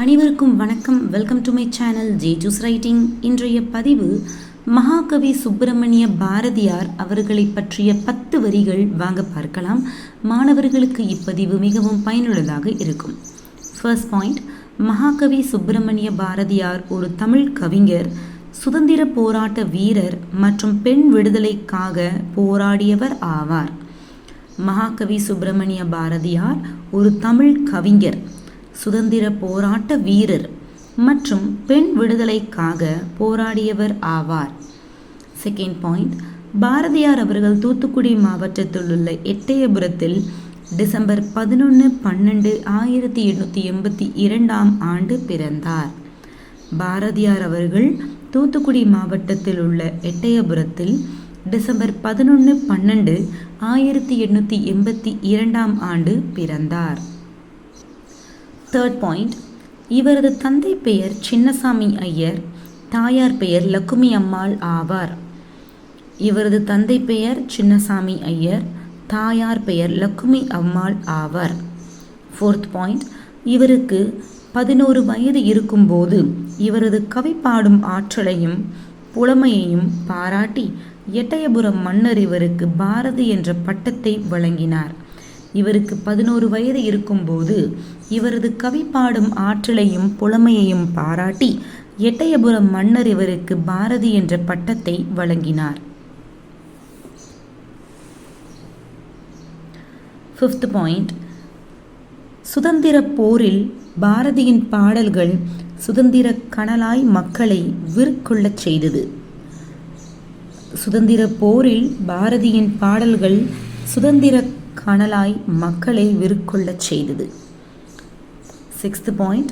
அனைவருக்கும் வணக்கம். Welcome to my channel J juice writing இன்றைய பதிவு மகாகவி சுப்பிரமணிய பாரதியார் அவர்களை பற்றிய பத்து வரிகள். வாங்க பார்க்கலாம். மாணவர்களுக்கு இப்பதிவு மிகவும் பயனுள்ளதாக இருக்கும். ஃபர்ஸ்ட் பாயிண்ட் மகாகவி சுப்பிரமணிய பாரதியார் ஒரு தமிழ் கவிஞர். சுதந்திர போராட்ட வீரர் மற்றும் பெண் விடுதலைக்காக போராடியவர் ஆவார். மகாகவி சுப்பிரமணிய பாரதியார் ஒரு தமிழ் கவிஞர். சுதந்திர போராட்ட வீரர் மற்றும் பெண் விடுதலைக்காக போராடியவர் ஆவார். செகண்ட் பாயிண்ட் பாரதியார் அவர்கள் தூத்துக்குடி மாவட்டத்தில் உள்ள எட்டயபுரத்தில் டிசம்பர் பதினொன்று பன்னெண்டு ஆயிரத்தி எண்ணூற்றி எண்பத்தி இரண்டாம் ஆண்டு பிறந்தார். பாரதியார் அவர்கள் தூத்துக்குடி மாவட்டத்தில் உள்ள எட்டயபுரத்தில் டிசம்பர் பதினொன்று பன்னெண்டு ஆயிரத்தி எண்ணூற்றி எண்பத்தி இரண்டாம் ஆண்டு பிறந்தார். தேர்ட் பாயிண்ட் இவரது தந்தை பெயர் சின்னசாமி ஐயர் தாயார் பெயர் லக்குமி அம்மாள் ஆவார். இவரது தந்தை பெயர் சின்னசாமி ஐயர் தாயார் பெயர் லக்குமி அம்மாள் ஆவார். ஃபோர்த் பாயிண்ட் இவருக்கு பதினோரு வயது இருக்கும்போது இவரது கவி பாடும் ஆற்றலையும் புலமையையும் பாராட்டி எட்டயபுரம் மன்னர் இவருக்கு பாரதி என்ற பட்டத்தை வழங்கினார். இவருக்கு பதினோரு வயது இருக்கும்போது இவரது கவி பாடும் ஆற்றலையும் புலமையையும் பாராட்டி எட்டயபுரம் மன்னர் இவருக்கு பாரதி என்ற பட்டத்தை வழங்கினார். ஃபிஃப்த் பாயிண்ட் சுதந்திர போரில் பாரதியின் பாடல்கள் சுதந்திர கனலாய் மக்களை விற்கொள்ளச் செய்தது. சுதந்திர போரில் பாரதியின் பாடல்கள் சுதந்திர கனலாய் மக்களை விற்கொள்ளச் செய்தது. சிக்ஸ்த் பாயிண்ட்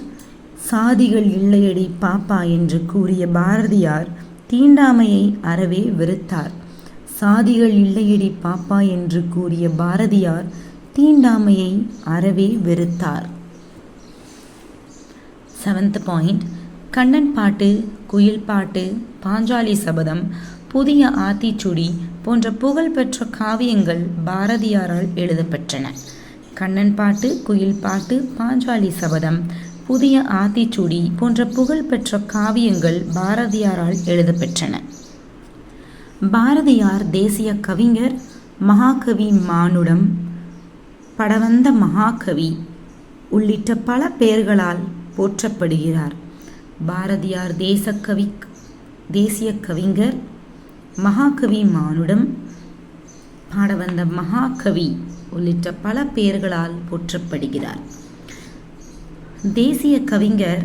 சாதிகள் இல்லையடி பாப்பா என்று கூறிய பாரதியார் தீண்டாமையை அறவே வெறுத்தார். சாதிகள் இல்லையடி பாப்பா என்று கூறிய பாரதியார் தீண்டாமையை அறவே வெறுத்தார். செவன்த் பாயிண்ட் கண்ணன் பாட்டு குயில் பாட்டு பாஞ்சாலி சபதம் புதிய ஆத்திச்சுடி போன்ற புகழ்பெற்ற காவியங்கள் பாரதியாரால் எழுதப்பெற்றன. கண்ணன் பாட்டு குயில் பாட்டு பாஞ்சாலி சபதம் புதிய ஆத்திச்சுடி போன்ற புகழ்பெற்ற காவியங்கள் பாரதியாரால் எழுதப்பெற்றன. பாரதியார் தேசிய கவிஞர் மகாகவி மானுடம் படவந்த மகாகவி உள்ளிட்ட பல பெயர்களால் போற்றப்படுகிறார். பாரதியார் தேசக்கவி தேசிய கவிஞர் மகாகவி மானுடம் பாட வந்த மகாகவி உள்ளிட்ட பல பெயர்களால் போற்றப்படுகிறார். தேசிய கவிஞர்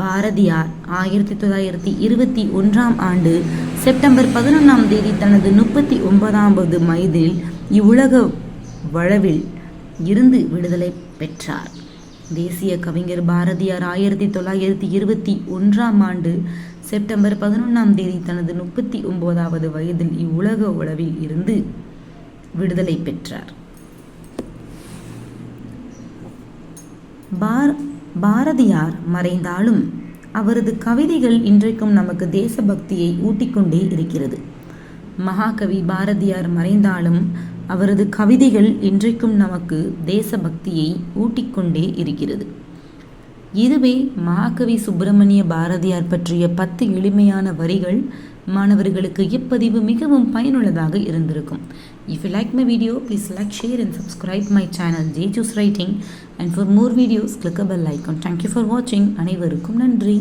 பாரதியார் ஆயிரத்தி தொள்ளாயிரத்தி இருபத்தி ஒன்றாம் ஆண்டு செப்டம்பர் பதினொன்றாம் தேதி தனது முப்பத்தி ஒன்பதாவது வயதில் இவ்வுலக வளவில் இருந்து விடுதலை பெற்றார். தேசிய கவிஞர் பாரதியார் ஆயிரத்தி தொள்ளாயிரத்தி இருபத்தி ஒன்றாம் ஆண்டு செப்டம்பர் பதினொன்றாம் தேதி தனது முப்பத்தி ஒன்பதாவது வயதில் இவ்வுலக உளவில் இருந்து விடுதலை பெற்றார். பார் பாரதியார் மறைந்தாலும் அவரது கவிதைகள் இன்றைக்கும் நமக்கு தேசபக்தியை ஊட்டிக்கொண்டே இருக்கிறது. மகாகவி பாரதியார் மறைந்தாலும் அவரது கவிதைகள் இன்றைக்கும் நமக்கு தேசபக்தியை ஊட்டிக்கொண்டே இருக்கிறது. இதுவே மகாகவி சுப்பிரமணிய பாரதியார் பற்றிய பத்து எளிமையான வரிகள் மாணவர்களுக்கு இப்பதிவு மிகவும் பயனுள்ளதாக இருந்திருக்கும். If you like my video please like share and subscribe my channel J juice writing and for more videos click bell icon thank you for வாட்சிங் அனைவருக்கும் நன்றி.